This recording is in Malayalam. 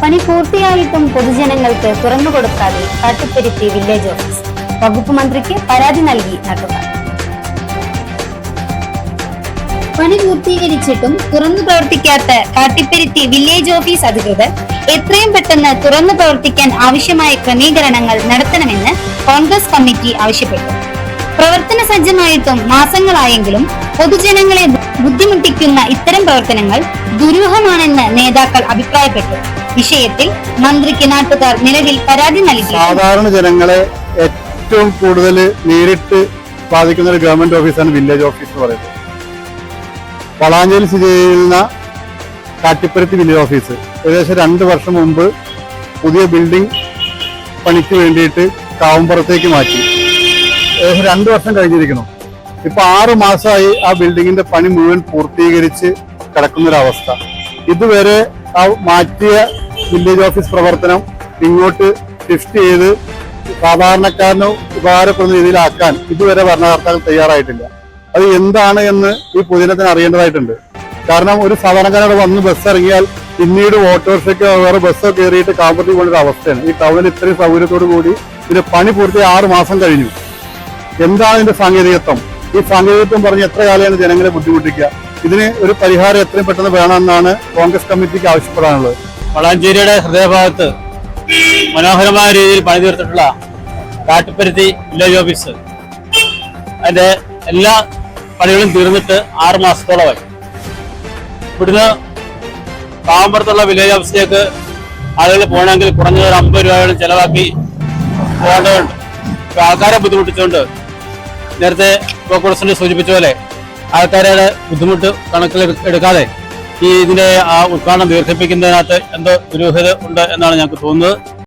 പണി പൂർത്തിയായിട്ടും പൊതുജനങ്ങൾക്ക് തുറന്നു തുറന്നുകൊടുക്കാതെ കാട്ടുപെരുത്തി വില്ലേജ് ഓഫീസ് വകുപ്പ് മന്ത്രിക്ക് പരാതി നൽകി നാട്ടുകാർ പണി പൂർത്തീകരിച്ചിട്ടും തുറന്നു പ്രവർത്തിക്കാത്ത കാട്ടിപ്പരുത്തി വില്ലേജ് ഓഫീസ് അധികൃതർ എത്രയും പെട്ടെന്ന് തുറന്നു പ്രവർത്തിക്കാൻ ആവശ്യമായ ക്രമീകരണങ്ങൾ നടത്തണമെന്ന് കോൺഗ്രസ് കമ്മിറ്റി ആവശ്യപ്പെട്ടു. പ്രവർത്തന സജ്ജമായിട്ടും മാസങ്ങളായെങ്കിലും പൊതുജനങ്ങളെ ബുദ്ധിമുട്ടിക്കുന്ന ഇത്തരം പ്രവർത്തനങ്ങൾ ദുരൂഹമാണെന്ന് നേതാക്കൾ അഭിപ്രായപ്പെട്ടു. വിഷയത്തിൽ മന്ത്രിക്ക് നാട്ടുകാർ നിലവിൽ പരാതി നൽകി. സാധാരണ ജനങ്ങളെ ഏറ്റവും കൂടുതൽ നേരിട്ട് ബാധിക്കുന്ന ഒരു ഗവൺമെന്റ് ഓഫീസാണ് വില്ലേജ് ഓഫീസ് എന്ന് പറയുന്നത്. വളാഞ്ചേരി സ്ഥിതി ചെയ്യുന്ന കാട്ടിപ്പരുത്തി വില്ലേജ് ഓഫീസ്. ഏകദേശം രണ്ട് വർഷം മുമ്പ് പുതിയ ബിൽഡിംഗ് പണിക്ക് വേണ്ടിയിട്ട് കാവുംപുറത്തേക്ക് മാറ്റി. ഏകദേശം രണ്ട് വർഷം കഴിഞ്ഞിരിക്കണം ഇപ്പൊ ആറു മാസമായി ആ ബിൽഡിങ്ങിന്റെ പണി മുഴുവൻ പൂർത്തീകരിച്ച് കിടക്കുന്നൊരവസ്ഥ. ഇതുവരെ മാറ്റിയ വില്ലേജ് ഓഫീസ് പ്രവർത്തനം ഇങ്ങോട്ട് ഷിഫ്റ്റ് ചെയ്ത് സാധാരണക്കാരന് ഉപകാരപ്പെടുന്ന രീതിയിലാക്കാൻ ഇതുവരെ ഭരണകർത്താക്കൾ തയ്യാറായിട്ടില്ല. അത് എന്താണ് എന്ന് ഈ പൊതുജനത്തിന് അറിയേണ്ടതായിട്ടുണ്ട്. കാരണം ഒരു സാധാരണക്കാരോട് വന്ന് ബസ് ഇറങ്ങിയാൽ പിന്നീട് ഓട്ടോറിക്ഷയ്ക്ക് വേറെ ബസ്സോ കയറിയിട്ട് കാമ്പത്തി ഒരു അവസ്ഥയാണ്. ഈ ടൗണിൽ ഇത്രയും സൗകര്യത്തോടു കൂടി ഇതിന്റെ പണി പൂർത്തി ആറ് മാസം കഴിഞ്ഞു. എന്താണ് ഇതിന്റെ സാങ്കേതികത്വം? ഈ സാങ്കേതികത്വം പറഞ്ഞ് എത്ര കാലമാണ് ജനങ്ങളെ ബുദ്ധിമുട്ടിക്കുക? ഇതിന് ഒരു പരിഹാരം എത്രയും പെട്ടെന്ന് വേണമെന്നാണ് കോൺഗ്രസ് കമ്മിറ്റിക്ക് ആവശ്യപ്പെടാനുള്ളത്. വളാഞ്ചേരിയുടെ ഹൃദയഭാഗത്ത് മനോഹരമായ രീതിയിൽ പണി തീർത്തിട്ടുള്ള കാട്ടുപരുത്തി വില്ലേജ് ഓഫീസ് അതിന്റെ എല്ലാ പണികളും തീർന്നിട്ട് ആറ് മാസത്തോളമായി. ഇവിടുന്ന് പാവമ്പുറത്തുള്ള വില്ലേജ് ഓഫീസിലേക്ക് ആളുകൾ പോകണമെങ്കിൽ കുറഞ്ഞത് ഒരു അമ്പത് രൂപയോളം ചെലവാക്കി പോകേണ്ടതുണ്ട്. ആൾക്കാരെ ബുദ്ധിമുട്ടിച്ചുകൊണ്ട് നേരത്തെ സൂചിപ്പിച്ച പോലെ ആൾക്കാരുടെ ബുദ്ധിമുട്ട് കണക്കിൽ എടുക്കാതെ ഈ ഇതിന്റെ ആ ഉദ്ഘാടനം ദീർഘിപ്പിക്കുന്നതിനകത്ത് എന്തോ ദുരൂഹത ഉണ്ട് എന്നാണ് ഞങ്ങൾക്ക് തോന്നുന്നത്.